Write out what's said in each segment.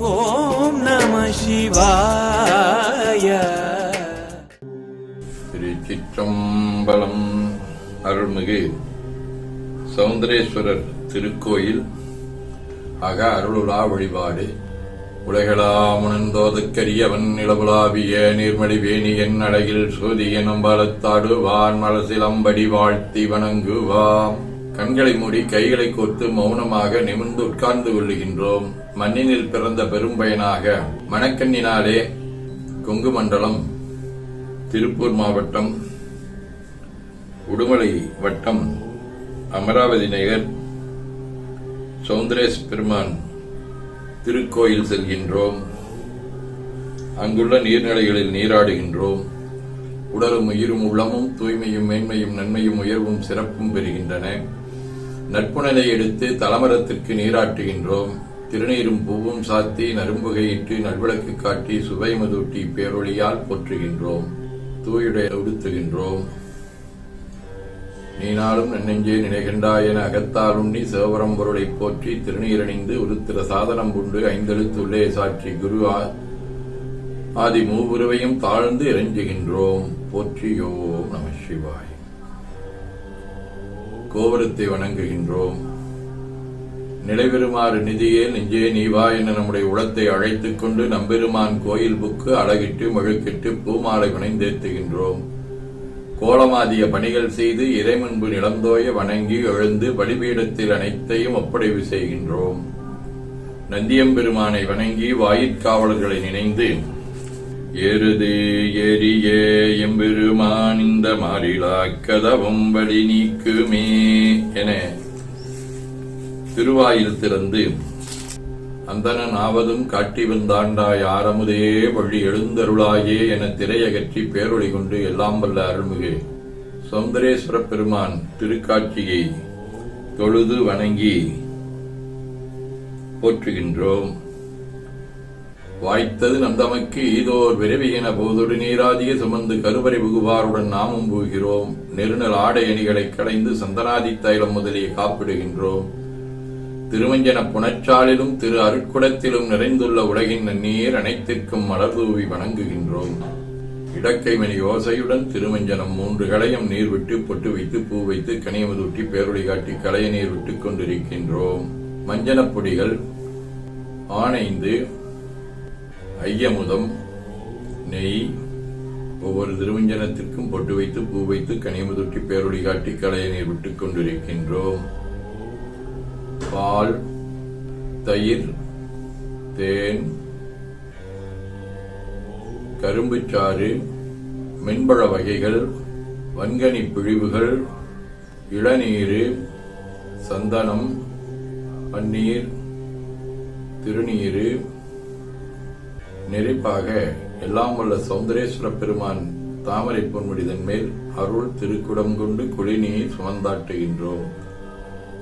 ஓம் நம சிவாய. திருச்சிற்றம்பலம் அருள்மிகு சௌந்தரேஸ்வரர் திருக்கோயில் அக அருளுலா வழிபாடு. உலகளாமுணந்தோதற்கரியவன் நிலவுலாவிய நீர்மடி வேணியன் அழகில் சோதியன் அம்பலத்தாடு வான் மலசிலம்படி வாழ்த்தி வணங்குவாம். கண்களை மூடி கைகளை கோர்த்து மௌனமாக நிமிர்ந்து உட்கார்ந்து கொள்ளுகின்றோம். மண்ணினில் பிறந்த பெரும்பயனாக மணக்கண்ணினாலே கொங்கு மண்டலம் திருப்பூர் மாவட்டம் உடுமலை வட்டம் அமராவதி நகர் சௌந்தரேஷ் பெருமான் திருக்கோயில் செல்கின்றோம். அங்குள்ள நீர்நிலைகளில் நீராடுகின்றோம். உடலும் உயிரும் உள்ளமும் தூய்மையும் மேன்மையும் நன்மையும் உயர்வும் சிறப்பும் பெறுகின்றன. நட்புணலை எடுத்து தலமரத்திற்கு நீராட்டுகின்றோம். திருநீரும் பூவும் சாத்தி நரும்புகையிட்டு நல்விளக்கு காட்டி சுவை மதுட்டி பேரொழியால் போற்றுகின்றோம். தூயுடைய உடுத்துகின்றோம். நீ நாளும் நன்னெஞ்சே நினைகின்றாய் என அகத்தாலும் நீ சிவபரம் போற்றி திருநீரணிந்து உருத்திர சாதனம் கொண்டு ஐந்தெழுத்துள்ளே சாற்றி குரு ஆ- ஆதி மூவுருவையும் தாழ்ந்து இறைஞ்சுகின்றோம். போற்றியோம் நம சிவாய். கோபுரத்தை வணங்குகின்றோம். நிலைபெறுமாறு நிதியே நெஞ்சே நீவா என நம்முடைய உளத்தை அழைத்துக் கொண்டு நம்பெருமான் கோயில் புக்கு அழகிட்டு மழுக்கிட்டு பூமாலை வினைந்தேத்துகின்றோம் கோலமாதிய பணிகள் செய்து இறைமுன்பு நிலந்தோய வணங்கி எழுந்து பலிபீடத்தில் அனைத்தையும் ஒப்படைவு செய்கின்றோம். நந்தியம்பெருமானை வணங்கி வாயிற்காவலர்களை நினைந்து எருது ஏரியே எம்பெருமான் இந்த மாறிலா கதவும் வழி நீக்குமே என திருவாயில் திறந்து அந்தணன் ஆவதும் காட்டி வந்தாண்டாய் ஆரமுதே வழி எழுந்தருளாயே என திரையகற்றி பேரொழி கொண்டு எல்லாம் வல்ல அருள்மிகு சௌந்தரேஸ்வர பெருமான் திருக்காட்சியை தொழுது வணங்கி போற்றுகின்றோம். வாய்த்தது நந்தமக்கு ஈதோர் விரைவி என போதொடு நீராதிய சுமந்து கருவறை புகுவாருடன் நாமும் போகிறோம். நெருநல் ஆடை அணிகளை களைந்து சந்தனாதி தைலம் முதலிய காப்பிடுகின்றோம். திருமஞ்சன புனச்சாலிலும் திரு அருட்குடத்திலும் நிறைந்துள்ள உலகின் நன்னீர் அனைத்திற்கும் மலர் தூவி வணங்குகின்றோம். இடக்கை யோசையுடன் ஓசையுடன் திருமஞ்சனம் மூன்று களையும் நீர் விட்டு பொட்டு வைத்து பூ வைத்து கனியமுதூட்டி பேரொளி காட்டி களைய நீர் விட்டு கொண்டிருக்கின்றோம். மஞ்சனப் பொடிகள் ஆனைந்து ஐயமுதம் நெய் ஒவ்வொரு திருமஞ்சனத்திற்கும் பொட்டு வைத்து பூ வைத்து கனியமுதூட்டி பேரொளி காட்டி களைய நீர் விட்டு கொண்டிருக்கின்றோம். பால் தயிர் தேன் கரும்புச்சாறு மென்பழ வகைகள் வன்கனி பிழிவுகள் இளநீர் சந்தனம் பன்னீர் திருநீர் நெறிப்பாக எல்லாம் வல்ல சௌந்தரேஸ்வர பெருமான் தாமரை பொன்முடிதன் மேல் அருள் திருக்குடம் கொண்டு குளிநீர் சுமந்தாட்டுகின்றோம்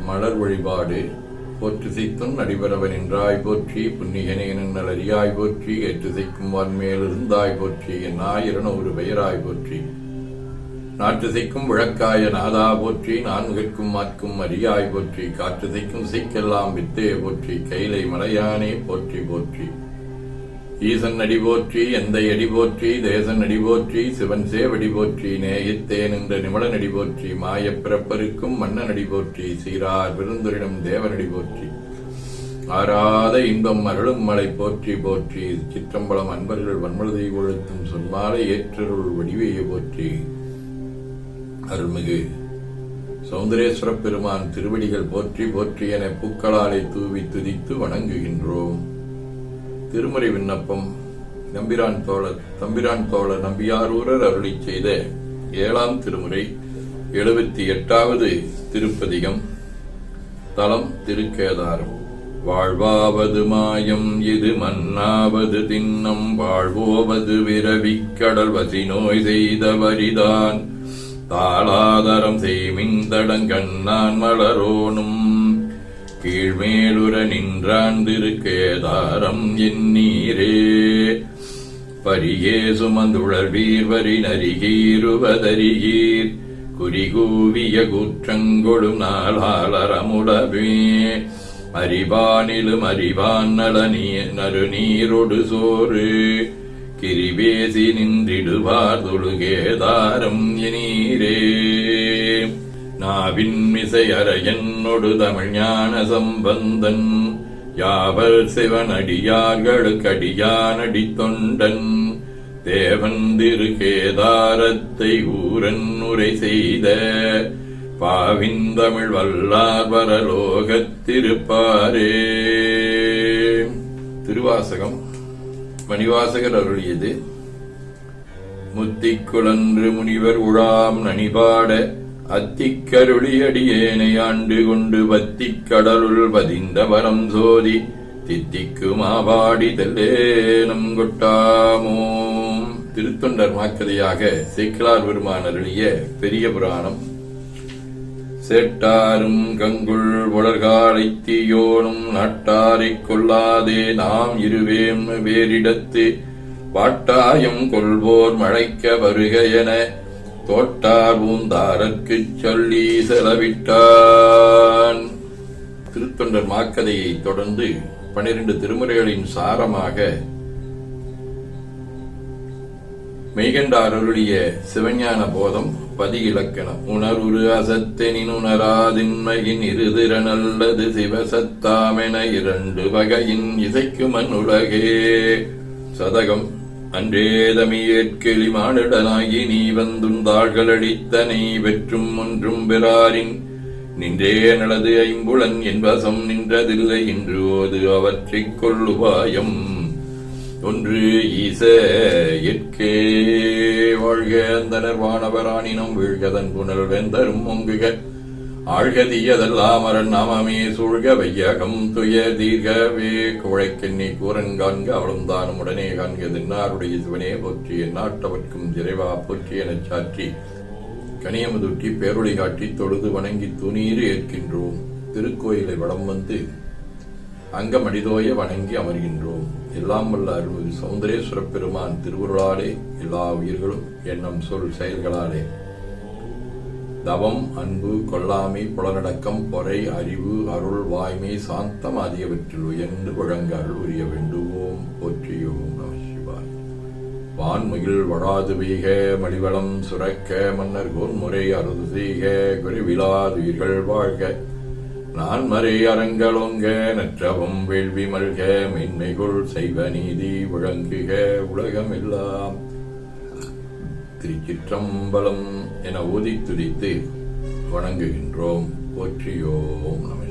மலர் வழிபாடு. போற்று போற்றுசைத்தும் நடிபரவன் என்றாய் போற்றி புன்னிகனே நன்னல் அறியாய் போற்றி ஏற்றுசைக்கும் வான்மேல் இருந்தாய் போற்றி என் ஆயிரன ஒரு பெயராய் போற்றி. நாட்டுசைக்கும் விளக்காய நாதா போற்றி நான்கிற்கும் மாற்கும் அறியாய் போற்றி. காற்று காற்றுசைக்கும் சிக்கெல்லாம் வித்தே போற்றி. கைலை மலையானே போற்றி போற்றி. ஈசன் அடி போற்றி எந்தை அடி போற்றி தேசன் அடி போற்றி சிவன் சேவடி போற்றி நேயத்தேன் என்ற நிமலன் அடி போற்றி மாயப் மன்னன் அடி போற்றி சீரார் விருந்துரிடம் தேவனடி போற்றி. ஆராத இன்பம் அருளும் மலை போற்றி போற்றி சிற்றம்பலம் அன்பர்கள் வன்மலதை கொழுத்தும் சொன்மாலை ஏற்றருள் வடிவையை போற்றி. அருள்மிகு சௌந்தரேஸ்வர பெருமான் திருவடிகள் போற்றி போற்றி என பூக்களாலை தூவி துதித்து வணங்குகின்றோம். திருமுறை விண்ணப்பம். நம்பிரான் தோழர் தம்பிரான் தோழர் நம்பியாரூரர் அருளி செய்த ஏழாம் திருமுறை எழுபத்தி எட்டாவது திருப்பதிகம். தலம் திருக்கேதாரம். வாழ்வாவது மாயம் இது மன்னாவது தின்னம். வாழ்வோவது விரவிக் கடல் வசி நோய் செய்த வரிதான் தாளாதரம் செய்மின் தடங்கண்ணான் மலரோனும் கீழ்மேலுர நின்றான் திருக்கேதாரம் எண்ணீரே. பரியே சுமந்துழல் வீர்வரி நரிகீருவதரிகீர் குறிகூவிய குற்றங்கொடும் நாளாலரமுடவே அறிவானிலும் அறிவான் நலநீ நறுநீரொடு சோறு. கிரிவேசி நின்றிடுவார் தொழுகேதாரம் எனீரே நாவின் மிசையற என்னொடு தமிழ் ஞான சம்பந்தன். யாவர் சிவனடியார்களுக்கடியானடி தொண்டன் தேவன் திரு கேதாரத்தை ஊரன் உரை செய்த. பாவிந்தமிழ் வல்லார் வரலோகத்திருப்பாரே திருவாசகம் மணிவாசகர் அருளியது. முத்திக்குழன்று முனிவர் உழாம் நனிபாட அத்திக்கருளியடியேனை ஆண்டு கொண்டு பத்திக் கடலுள் பதிந்த வரம் சோதி தித்திக்கு மாவாடி தெல்லேனம் கொட்டாமோம் திருத்தொண்டர் மாக்கதையாக சேக்கிலார் பெருமான் பெரிய புராணம். சேட்டாரும் கங்குள் உலர்காலை தீயோனும் நாட்டாரைக் கொள்ளாதே நாம் இருவேம் வேறிடத்து வாட்டாயம் கொள்வோர் மழைக்க வருக என தோட்டார் பூந்தாரற்குச் சொல்லி செலவிட்டான். திருத்தொண்டர் மாக்கதையை தொடர்ந்து பனிரெண்டு திருமுறைகளின் சாரமாக மெய்கண்டார் அருளிய சிவஞான போதம் பதி இலக்கணம் உணர்வுரு அசத்தெனின் உணராதின்மையின் இருதிற நல்லது சிவசத்தாமென இரண்டு வகையின் இசைக்குமன் உலகே. சதகம் அன்றேதமியேற்கெளி மானிடனாகி நீ வந்துந்தாள்கள் அடித்தனை வெற்றும் ஒன்றும் பெறாரின். நின்றே நலது ஐம்புலன் என்பசம் நின்றதில்லை இன்று ஓது அவற்றைக் கொள்ளுவாயம். ஒன்று ஈச எற்கே வாழ்க அந்தனர் வானவராணினம் வீழ்கதன் புனல் வெந்தரும் ஒங்குக. ஆழ்கதியதெல்லாம் அரண் நாமமே சூழ்க வையகம் துய தீர்கவே. குழைக்கெண்ணி கூரன் காண்க அவளும் தானும் உடனே காண்க தின்னாருடைய சிவனே போற்றி நாட்டவர்க்கும் இறைவா போற்றி எனச் சாற்றி. கனியமுதுட்டி பேரொளி காட்டி தொழுது வணங்கி துணீர் ஏற்கின்றோம். திருக்கோயிலை வடம் வந்து அங்கமடிதோய வணங்கி அமர்கின்றோம். எல்லாம் வல்ல அருள்மிகு சௌந்தரேஸ்வர பெருமான் திருவுருளாலே எல்லா உயிர்களும் எண்ணம் சொல் செயல்களாலே. தவம் அன்பு கொல்லாமை புலனடக்கம் பொறை அறிவு அருள் வாய்மை சாந்தம் ஆகியவற்றில் உயர்ந்து வழங்க அருள் உரிய வேண்டுவோம். போற்றியோம் நம சிவாய். வான்முகில் வடாது வீக மடிவளம் சுரக்க மன்னர் கோன்முறை அறுது செய்க குருவிலாதுயிர்கள் வாழ்க. நான் மறை அரங்கலோங்க நற்றவம் வேள்வி மல்க மென்மைகுள் செய்வ நீதி விளங்குக உலகமெல்லாம். திருச்சிற்றம்பலம் என ஓதி துதித்து வணங்குகின்றோம். போற்றியோம் நம